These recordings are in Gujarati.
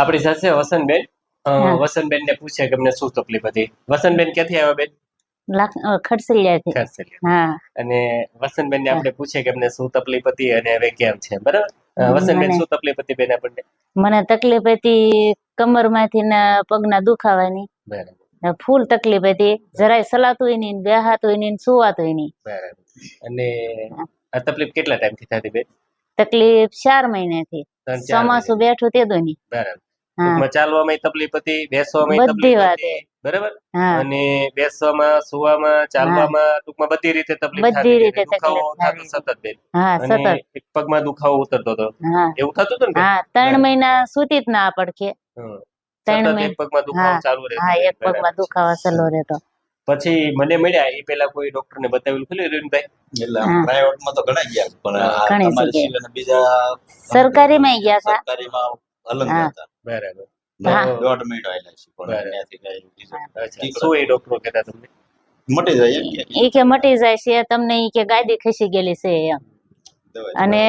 આપણી સાથે વસંતબેન. વસંતબેન ને પૂછે કે અમને શું તકલીફ હતી. વસંતબેન ક્યાંથી આવ્યા બેન? અને વસંતબેન ને આપણે પૂછે કે અમને શું તકલીફ હતી અને હવે કેમ છે. બરાબર? વસંતબેન શું તકલીફ હતી બેન આપણને? મને તકલીફ હતી કમરમાંથી ને પગના દુખાવાની. બરાબર. ફૂલ તકલીફ હતી. જરાય સલાતું નહીં બેહાતું નહીં સુવાતું નહીં. બરાબર. અને આ તકલીફ કેટલા ટાઈમથી થતી બેન? તકલીફ ચાર મહિનાથી. થી ચોમાસું બેઠું તે દો બરાબર. ટૂંકમાં ચાલવામાં તકલીફ હતી બેસવામાં તકલીફ હતી બરાબર? અને બેસવામાં સુવામાં ચાલવામાં ટૂંકમાં બધી રીતે તકલીફ બધી થતી રીતે દુખાવો થતો સતત બેન. અને એક પગમાં દુખાવો ઉતરતો હતો. એવું થતું હતું ને હા ત્રણ મહિના સુતી જ ના પડખે. ત્રણ મહિના એક પગમાં દુખાવો ચાલુ રહેતો હા એક પગમાં. દુખાવા રહેતો. પછી મને મળ્યા એ પેલા કોઈ ડોક્ટર ને બતાવેલું ખુલ્યું રેણુભાઈ એટલે પ્રાઇવેટમાં તો ઘણા ગયા પણ બીજા સરકારીમાં ગયા સરકારી સરકારીમાં અલગ હતા. બરાબર. દોઢ મિનિટ આવેલા છે પણ ત્યાંથી કઈ બીજું અચ્છા શું એ ડોક્ટરો કહેતા તમને? મટી જાય એમ કે. ઈ કે મટી જાય છે તમને ઈ કે ગાદી ખસી ગયેલી છે એમ. અને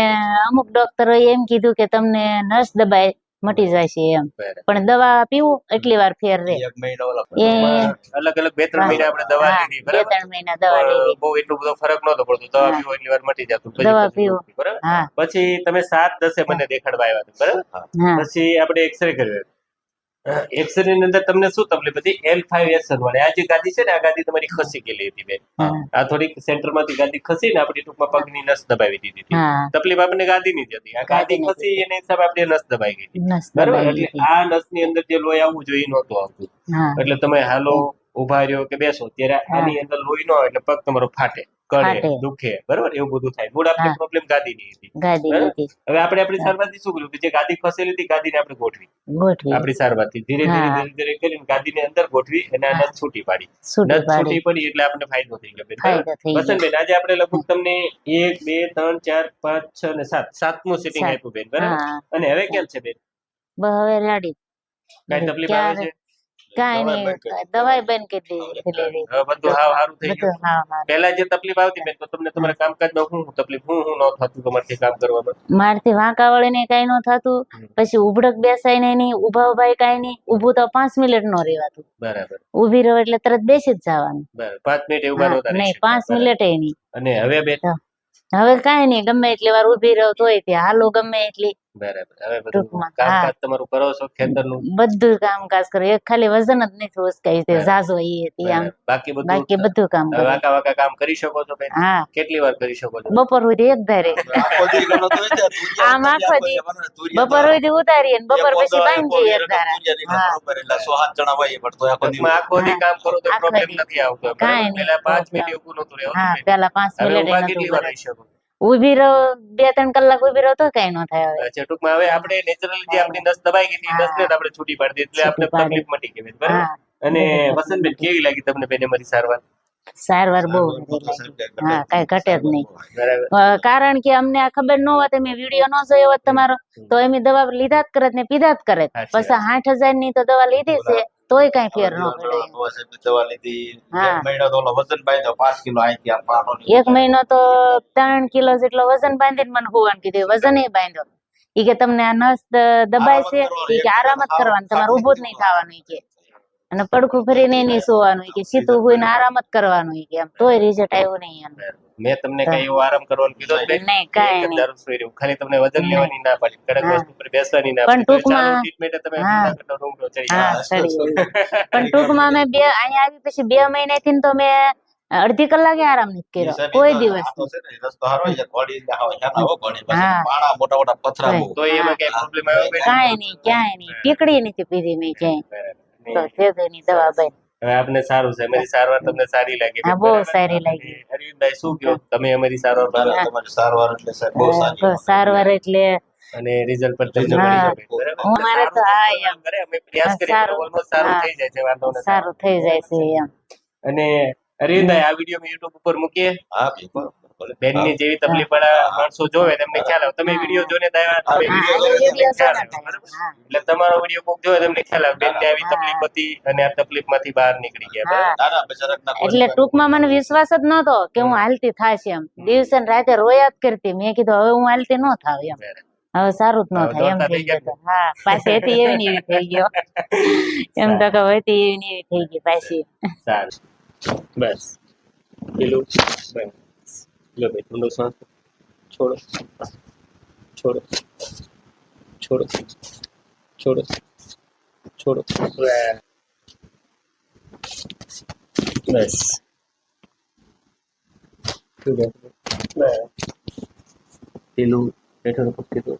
અમુક ડોક્ટરો એમ કીધું કે તમને નસ દબાય મટી જાય છે એમ. પણ દવા પીવું એટલી વાર ફેર રે એ. અલગ અલગ બે ત્રણ. મહિના આપણે દવા હા, બરાબર? બે ત્રણ મહિના દવા લીધી. બહુ એટલો બધો ફરક નતો પડતો. દવા. પીવો એટલી વાર મટી જતું પછી દવા પીવો. બરાબર? પછી તમે સાત દસે મને દેખાડવા આવ્યા બરાબર? પછી આપણે એક્સરે કર્યો એક્સરે ની અંદર તમને શું તકલીફ હતી? એલ ફાઈવ એસ વાળી આ જે ગાદી છે ને આ ગાદી તમારી ખસી ગયેલી હતી બેન. આ થોડીક સેન્ટરમાંથી ગાદી ખસી ને આપણી ટૂંકમાં પગની નસ દબાવી દીધી હતી. તકલીફ આપણને ગાદીની જ હતી. આ ગાદી ખસી એને હિસાબે આપણે નસ દબાઈ ગઈ હતી. બરાબર? એટલે આ નસની અંદર જે લોહી આવવું જોઈએ નહોતું આવતું. એટલે તમે હાલો ઊભા રહ્યો કે બેસો. ત્યારે આની અંદર લોહી ન હોય એટલે પગ તમારો ફાટે. ફાટે. દુખે. બરોબર? એવું બધું થાય. મૂળ આપણી પ્રોબ્લેમ ગાદીની હતી. હવે આપણે આપણી સારવારથી શું કર્યું? કે જે ગાદી ખસેલી હતી ગાદીને આપણે ગોઠવી. ગોઠવી. આપણી સારવારથી. ધીરે ધીરે ધીરે ધીરે કરીને ગાદીને અંદર ગોઠવી અને આ નસ છૂટી પાડી. નસ છૂટી પડી. એટલે આપણે ફાયદો થઈ ગયો બેન, વસંતબેન આજે આપણે લગભગ તમને એક બે ત્રણ ચાર પાંચ છ અને સાત. સાતમું સિટિંગ. આપ્યું બેન. બરાબર? અને હવે કેમ છે બેન? હવે રેડી કઈ તકલીફ આવે છે? કાંઈ નહીં દવાઈ બંધ કરી દીધી લેવી. બધું હાવ સારું થઈ ગયું. પહેલા જે તકલીફ આવતી મેં તો તમને તમારા કામકાજમાં શું તકલીફ હું હું ન થતું તમારથી કામ કરવામાં? મારથી વાંકા વળીને કઈ ન થતું પછી ઉભડક બેસાય ને નહીં ઊભા ઊભા કઈ નહીં ઊભું તો પાંચ મિનિટ નો રહેવાતું. બરાબર. ઊભી રહો એટલે તરત બેસી જ જવાનું. પાંચ મિનિટ ઊભા નહોતા નહીં પાંચ મિનિટ એ નહીં. અને હવે બેઠા હવે કાંઈ નહીં ગમે એટલી વાર ઊભી રહો તોય તે હાલો ગમે એટલી. બરાબર હવે બધું ટૂંકમાં, કામકાજ તમારું કરો છો ખેતરનું બધું કામકાજ કરે એક ખાલી વજન જ નથી ઉચકાય તે બરાબર. ઝાઝો ઈ હતી આમ બરાબર. બાકી બધું બાકી બધું કામ હવે કરે વાંકા વાંકા કામ કરી શકો છો બેન હા કેટલી વાર કરી શકો છો બપોર સુધી એક ધારે આખો દી ગણો તો હોય ત્યાં તુરિયા આમ આખો દી. તુરિયા બપોર સુધી ઉતારીએ ને બપોર એક પછી ઓદળ, બાંધીએ એક એક ધારા તુરિયા નીકળે હા. બરોબર, એટલે સો સાત જણા હોય પણ તોય આખો દી ટૂંકમાં આખો દી કામ કરો તો આખો પ્રોબ્લેમ દી. નથી આવતો કાંઈ નહીં, પહેલા પાંચ. મિનિટ એવું નહોતું રહેતું હા બેન. પેલા પાંચ હવે મિનિટ ઊભા કેટલી વાર બરાબર. શકો ઊભી રહો બે ત્રણ કલાક ઊભી રહો તો કઈ ન થાય હવે. અચ્છા ટૂંકમાં હવે આપણે નેચરલી જે આપણી નસ દબાઈ ગઈ હતી નસને આપણે છૂટી પાડી એટલે આપણે તકલીફ મટી ગઈ બરાબર? અને વસંતબેન કેવી લાગી તમને બેને મારી સારવાર? સારવાર બહુ હા કઈ ઘટે જ નહીં. કારણ કે અમને આ ખબર ન હોત અમે વીડિયો ન જોયો હોત તમારો તો એમ દવા લીધા જ કરત ને પીધા જ કરત. પછી. આઠ હજારની તો દવા લીધી છે. તોય કઈ ફેર ન પડ્યો. એક મહિનો તો ત્રણ કિલો જેટલો વજન બાંધીને મને હોવાનું કીધું. વજન એ બાંધ્યો. ઈ કે તમને આ નસ દબાય છે. ઈ કે આરામ જ કરવાનું. તમારે ઊભું જ નહીં થવાનું ઈ કે. અને પડખું ફરીને નહીં સુવાનું કે સીધું હોઈને આરામ જ કરવાનું કે એમ. તોય રિઝલ્ટ આવ્યું નહીં એમ. મેં તમને કઈ એવો આરામ કરવાનું કીધો નહીં, કાંઈ નહીં. દારૂ સુઈ રહ્યું. ખાલી તમને વજન નહીં. લેવાની ના પાડી. કડક વસ્તુ પર બેસવાની ના પણ ટૂંકમાં- ટ્રીટમેન્ટ તમે ચડી. પણ ટૂંકમાં મેં બે અહીંયા આવી પછી બે મહિનાથી તો મેં અડધી કલાકે આરામ નથી કર્યો. કોઈ દિવસ. પાણા મોટા મોટા પથરા તો એમાં કઈ પ્રોબ્લેમ આવ્યો બેન? નહીં ક્યાંય નહીં. ટીકડી નથી પીધી મેં ક્યાંય. ભેગની દવા ભાઈ હવે આપને સારું છે. અમારી સારવાર તમને સારી લાગી. હા, બહુ સારી લાગી. અને અરવિંદભાઈ શું કહો? તમે અમારી સારવાર તમારી સારવાર એટલે સાહેબ બહુ સારી સારવાર એટલે અને રિઝલ્ટ પર હા. તો એમ. અમે પ્રયાસ કરીએ સારું. સારું થઈ જાય છે વાંધો નથી. સારું થઈ જાય છે એમ. અને અરવિંદભાઈ આ વીડિયો યુટ્યુબ ઉપર મૂકીએ? હા. બેનની જેવી તકલીફ વાળા માણસો જોવે તેમને ખ્યાલ આવે. તમે વીડિયો જોઈને. એટલે તમારો વીડિયો કોક જોવે તમને ખ્યાલ આવે. બેનને આવી તકલીફ હતી અને આ તકલીફમાંથી બહાર નીકળી ગયા ના, ના, એટલે ટૂંકમાં મને વિશ્વાસ જ નતો કે હું હાલતી થાશે એમ. દિવસે ને રાતે રોયા જ કરતી. મેં કીધું હવે હું હાલતી ન થાવ એમ. હવે સારું જ ન થાય એમ થઈ ગયું. હા પાછી હતી એવી ને એવી થઈ ગયો. એમ તો કે હતી એવી ને એવી થઈ ગઈ પાછી. સારું. બસ. પેલું लो भाई तुम लोग सांस छोड़ो छोड़ो छोड़ो छोड़ो छोड़ो बस क्यों बैठ पीलू बैठो रखो पीलू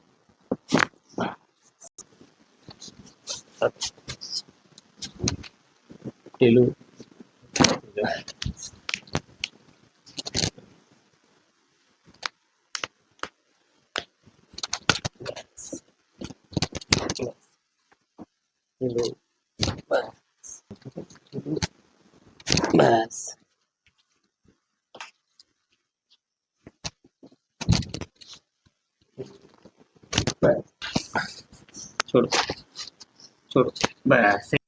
पीलू બસ બસ બસ છોડો છોડો બસ બસ